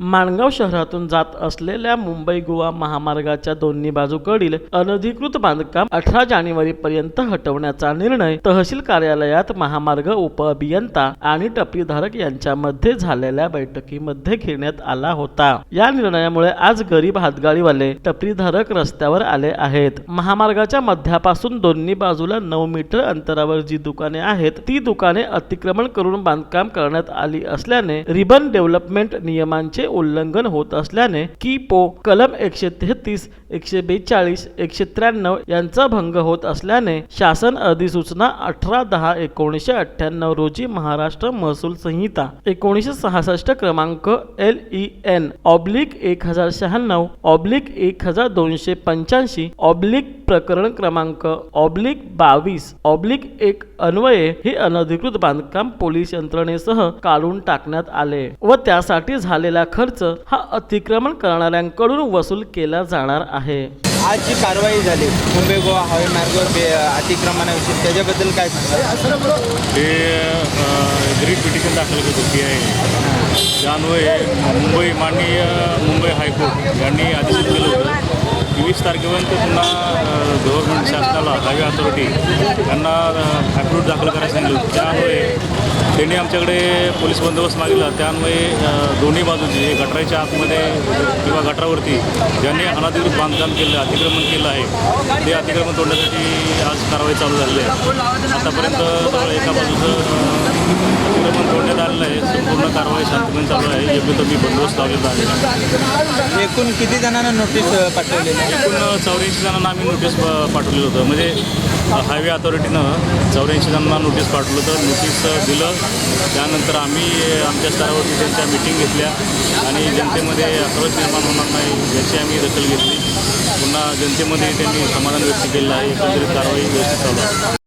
माणगाव शहरातून जात असलेल्या मुंबई गोवा महामार्गाच्या दोन्ही बाजूकडील अनधिकृत बांधकाम अठरा जानेवारी पर्यंत हटवण्याचा निर्णय तहसील कार्यालयात महामार्ग उपअभियंता आणि टपरीधारक यांच्यामध्ये झालेल्या बैठकीमध्ये घेण्यात आला होता. या निर्णयामुळे आज गरीब हातगाडीवाले टपरीधारक रस्त्यावर आले आहेत. महामार्गाच्या मध्यापासून दोन्ही बाजूला नऊ मीटर अंतरावर जी दुकाने आहेत ती दुकाने अतिक्रमण करून बांधकाम करण्यात आली असल्याने रिबन डेव्हलपमेंट नियमांचे उल्लंघन होत असल्याने की पो कलम एकशे तेहतीस एकशे बेचाळीस एकशे त्र्याण्णव यांचा भंग होत असल्याने शासन अधिसूचना अठरा दहा एकोणीसशे अठ्ठ्याण्णव रोजी महाराष्ट्र महसूल संहिता एकोणीसशे सहासष्ट क्रमांक एल ई एन ऑब्लिक एक हजार शहाण्णव ऑब्लिक एक हजार दोनशे पंच्याऐंशी ऑब्लिक प्रकरण क्रमांक ऑब्लिक बावीस ऑब्लिक एक अन्वये हे अनधिकृत बांधकाम पोलीस यंत्रणेसह काढून टाकण्यात आले व त्यासाठी झालेला खर्च हा अतिक्रमण करणाऱ्यांकडून वसूल केला जाणार आहे. आज जी कारवाई झाली मुंबई गोवा हवाई मार्गावर बे- अतिक्रमणाविषयी त्याच्याबद्दल काय ते ग्रीट पिटिशन दाखल होती आहे. त्यान्वये मुंबई माननीय मुंबई हायकोर्ट यांनी आदेशित केलं होतं. चोवीस वीस तारखेपर्यंत पुन्हा गव्हर्नमेंट शासनाला हायवे अथॉरिटी यांना ॲप्रूट दाखल करायला सांगितलं त्यामुळे त्यांनी आमच्याकडे पोलीस बंदोबस्त मागितला. त्यामुळे दोन्ही बाजूचे जे गटराच्या आतमध्ये किंवा गटारावरती ज्यांनी अनाधिकृत बांधकाम केलं अतिक्रमण केलं आहे ते अतिक्रमण तोडण्यासाठी आज कारवाई चालू झालेली आहे. आतापर्यंत एका बाजूचं आहे संपूर्ण कारवाई शांतपणे चालू आहे. योग्य तो मी बंदोबस्त लावलेला आहे. एकूण किती जणांना नोटीस पाठवलेली आहे? एकूण चौऱ्याऐंशी जणांना आम्ही नोटीस पाठवलेलं होतं. म्हणजे हायवे अथॉरिटीनं चौऱ्याऐंशी जणांना नोटीस पाठवलं होतं. नोटीस दिलं. त्यानंतर आम्ही आमच्या स्तरावरती त्यांच्या मिटिंग घेतल्या. आणि जनतेमध्ये अक्रोश निर्माण होणार नाही याची आम्ही दखल घेतली. पुन्हा जनतेमध्ये त्यांनी समाधान व्यक्त केलेलं आहे. एकंदरीत कारवाई व्यवस्थित चालू आहे.